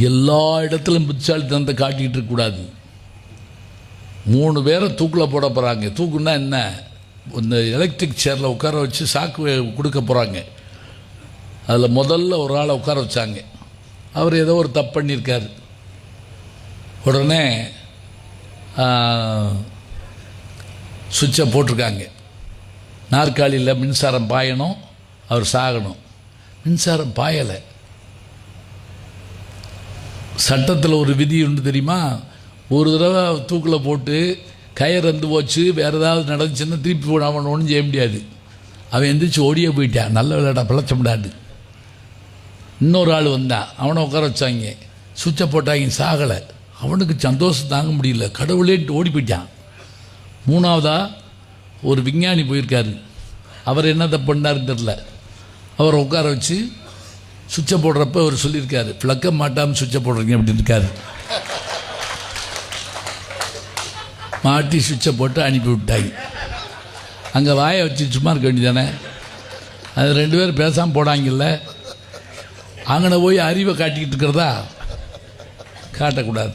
எல்லா இடத்துலையும் புத்திசாலித்தனத்தை காட்டிக்கிட்டு இருக்கக்கூடாது. மூணு பேரை தூக்கில் போட போகிறாங்க தூக்குன்னா என்ன? இந்த எலக்ட்ரிக் சேரில் உட்கார வச்சு சாக்கு கொடுக்க போகிறாங்க அதில் முதல்ல ஒரு ஆளை உட்கார வச்சாங்க. அவர் ஏதோ ஒரு தப்பு பண்ணியிருக்கார். உடனே சுவிட்சை போட்டிருக்காங்க. நாற்காலியில் மின்சாரம் பாயணும் அவர் சாகணும். மின்சாரம் பாயலை. சட்டத்தில் ஒரு விதி உண்டு தெரியுமா? ஒரு தடவை தூக்கில் போட்டு கயிறு வந்து போச்சு வேறு ஏதாவது நடந்துச்சுன்னா திருப்பி போட அவன் ஒன்றும் செய்ய முடியாது. அவன் எந்திரிச்சு ஓடியே போயிட்டான். நல்ல விளையாட பிழைச்ச முடியாது. இன்னொரு ஆள் வந்தான் அவனை உட்கார வச்சாங்க. சுவிட்சை போட்டாங்க சாகலை. அவனுக்கு சந்தோஷம் தாங்க முடியல. கடவுளேன்ட்டு ஓடி போயிட்டான். மூணாவதா ஒரு விஞ்ஞானி போயிருக்காரு. அவர் என்ன தப்பு பண்ணாருன்னு தெரில அவரை உட்கார வச்சு சுவிட்சை போடுறப்ப அவர் சொல்லியிருக்காரு ஃப்ளக்கை மாட்டாமல் சுவிட்சை போடுறீங்க அப்படின்னு இருக்காரு. மாட்டி சுவிட்சை போட்டு அனுப்பி விட்டாங்க அங்கே வாயை வச்சு சும்மா இருக்க வேண்டியதானே? அது ரெண்டு பேரும் பேசாமல் போடாங்கல்ல? அங்கே போய் அறிவை காட்டிக்கிட்டு இருக்கிறதா? காட்டக்கூடாது.